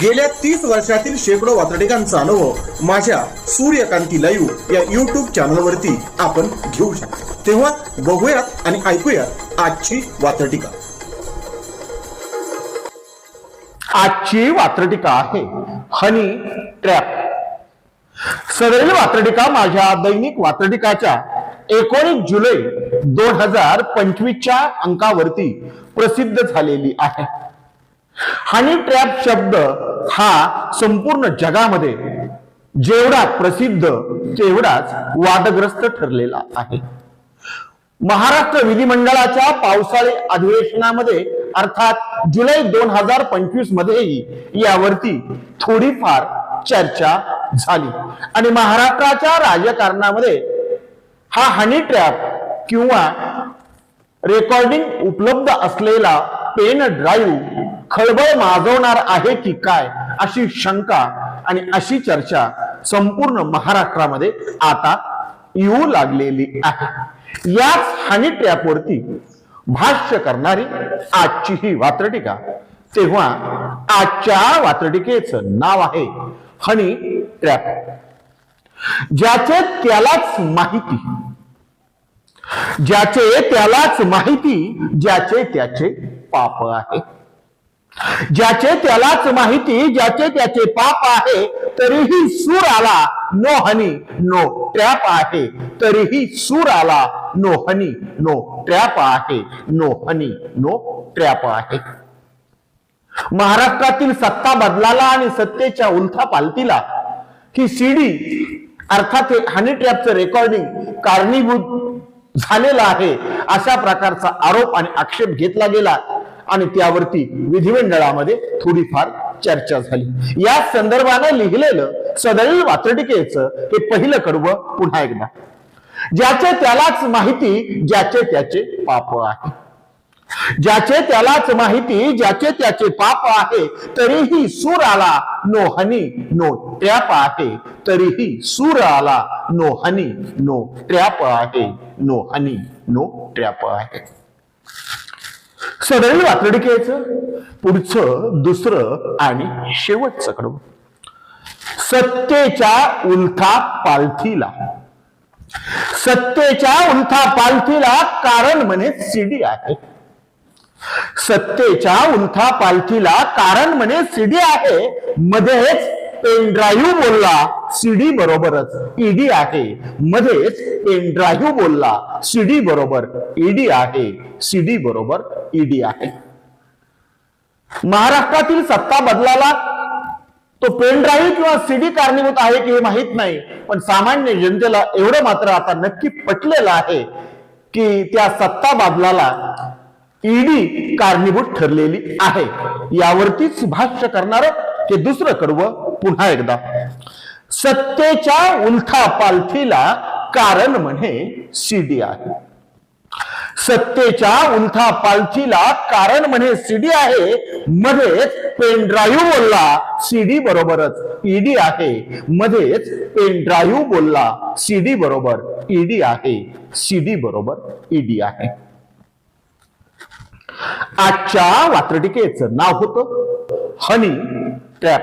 गेल्या तीस वर्षातील शेकडो वातडिकांचा अनुभव माझ्या सूर्यकांती लाईव्ह या युट्यूब चॅनलवरती आपण घेऊ शकतो. तेव्हा बघूयात आणि ऐकूयात आजची वातडिका आजची वात्रटिका आहे हनी ट्रॅप. सदैल वात्रटिका माझ्या दैनिक वात्रटिकाच्या एकोणीस जुलै दोन हजार पंचवीसच्या अंकावरती प्रसिद्ध झालेली आहे. हनी ट्रॅप शब्द हा संपूर्ण जगामध्ये जेवढा प्रसिद्ध तेवढाच वादग्रस्त ठरलेला आहे. महाराष्ट्र विधिमंडळाच्या पावसाळी अधिवेशनामध्ये अर्थात जुलै दोन हजार पंचवीस मध्येही यावरती थोडीफार चर्चा झाली. आणि महाराष्ट्राच्या राजकारणामध्ये हा हनी ट्रॅप किंवा रेकॉर्डिंग उपलब्ध असलेला पेन ड्राईव्ह खळबळ माजवणार आहे की काय अशी शंका आणि अशी चर्चा संपूर्ण महाराष्ट्रामध्ये आता येऊ लागलेली आहे. याच हनी ट्रॅपवरती भाष्य करणारी आजची ही वात्रटिका. तेव्हा आजच्या वात्रटिकेचं नाव आहे हनी ट्रॅप. ज्याचे त्यालाच माहिती ज्याचे त्यालाच माहिती ज्याचे त्याचे पाप आहे. ज्याचे त्यालाच माहिती ज्याचे त्याचे पाप आहे तरीही सूर आला नो हनी नो ट्रॅप आहे. तरीही सूर आला नो हनी नो ट्रॅप आहे. नो हनी नो ट्रॅप आहे. महाराष्ट्रातील सत्ता बदलाला आणि सत्तेच्या उलथा पालतीला ही सीडी अर्थात हनी ट्रॅपचं रेकॉर्डिंग कारणीभूत झालेला आहे अशा प्रकारचा आरोप आणि आक्षेप घेतला गेला. आणि त्यावरती विधिमंडळामध्ये थोडीफार चर्चा झाली. या संदर्भाने लिहिलेलं सदैव वात्रटिकेचं हे पहिलं कडवं पुन्हा एकदा. ज्याचे त्यालाच माहिती ज्याचे त्याचे पाप आहे. ज्याचे त्यालाच माहिती ज्याचे त्याचे पाप आहे तरीही सूर आला नो हनी नो ट्रॅप आहे. तरीही सूर आला नो हनी नो ट्रॅप आहे. नो हनी नो ट्रॅप आहे. सदरील घ्यायचं पुढचं दुसरं आणि शेवटचं कडवं सत्तेच्या उलथा पालथीला. सत्तेच्या उलथा पालथीला कारण म्हणे सीडी आहे. सत्तेच्या उलथा पालथीला कारण म्हणे सीडी आहे. मध्येच पेन बोलला सीडी बरोबरच ईडी आहे. मध्येच पेन बोलला सीडी बरोबर ईडी आहे. सीडी बरोबर ईडी आहे. महाराष्ट्रातील सत्ता बदलाला तो पेनड्राईव्ह किंवा सीडी कारणीभूत आहे की हे माहीत नाही पण सामान्य जनतेला एवढं मात्र आता नक्की पटलेलं आहे की त्या सत्ता बदलाला ईडी कारणीभूत ठरलेली आहे. यावरतीच भाष्य करणार हे दुसरं कडवं पुन्हा एकदा. सत्तेच्या उलथा पालथीला कारण म्हणे सीडी आहे. सत्तेच्या उलथा पालथीला कारण म्हणे सीडी आहे मध्येच पेन ड्राईव्ह बोलला सीडी बरोबरच. ईडी आहे मध्येच पेन ड्राईव्ह बोलला सीडी बरोबर. ईडी आहे सीडी बरोबर ईडी आहे. आजच्या वात्रटिकेचं नाव होतं हनी ट्रॅप